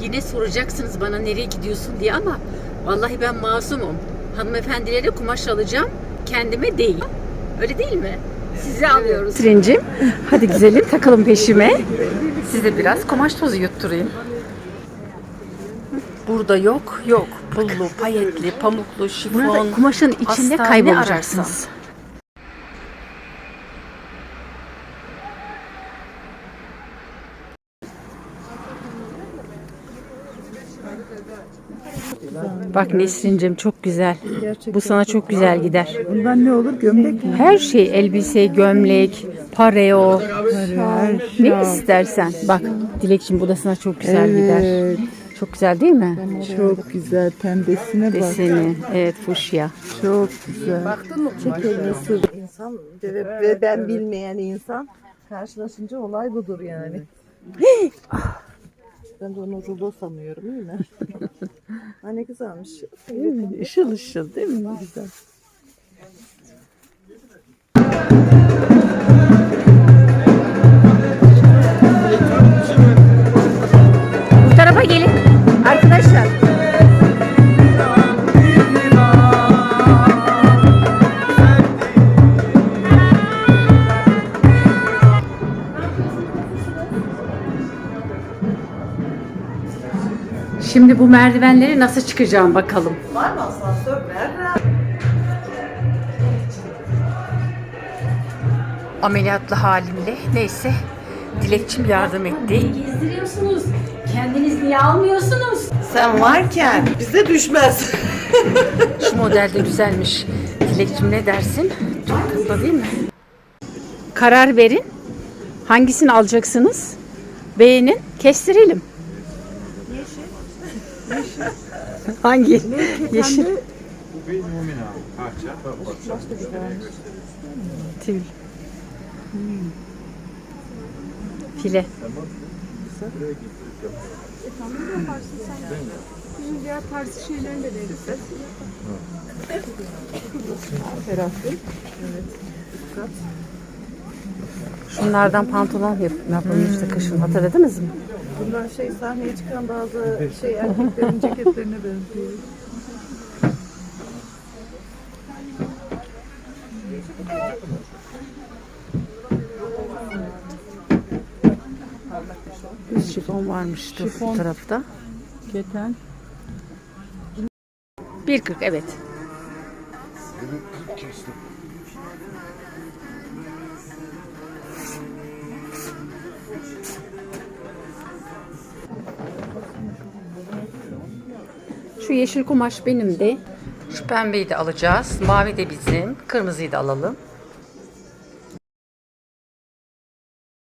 Yine soracaksınız bana nereye gidiyorsun diye ama vallahi ben masumum. Hanımefendilere kumaş alacağım, kendime değil. Öyle değil mi? Sizi alıyoruz. Trincim, hadi güzelim takalım peşime. Size biraz kumaş tozu yutturayım. Burada yok, yok. Pullu, payetli, pamuklu, şifon. Burada kumaşın içinde hastane kaybolacaksınız. ararsan. Bak Nesrin'cim çok güzel. Bu sana çok güzel gider. Bundan ne olur? Gömlek mi? Her şey elbise, gömlek, pareo, ne istersen. Bak Dilekçim bu da sana çok güzel gider. Çok güzel değil mi? Çok güzel. Pembesine bak. Deseni. Evet fuşya. Çok güzel. Baktın mı? Çekil nasıl? İnsan ve, ve ben bilmeyen insan karşılaşınca olay budur yani. Ben de onu rulo sanıyorum değil mi? ha ne güzelmiş. Işıl ışıl değil mi? Ne güzel. Şimdi bu merdivenleri nasıl çıkacağım bakalım. Var mı asansör? Nerede? Ameliyatlı halimle neyse Dilekçim yardım etti. Gezdiriyorsunuz. Kendiniz niye almıyorsunuz? Sen varken bize düşmez. Şu model de güzelmiş. Dilekçim ne dersin? Çok tatlı değil mi? Karar verin. Hangisini alacaksınız? Beğenin, kestirelim. Yeşil. Hangi? Yeşil. Tül. File. Şunlardan pantolon yap yapılmıştı kışın hatırladınız mı? Bunlar şey sahneye çıkan bazı şey erkeklerin ceketlerine benziyor. Şifon varmış dur Şifon. bu tarafta. Keten. 1.40 evet. Şu yeşil kumaş benim de. Şu pembeyi de alacağız. Mavi de bizim. Kırmızıyı da alalım.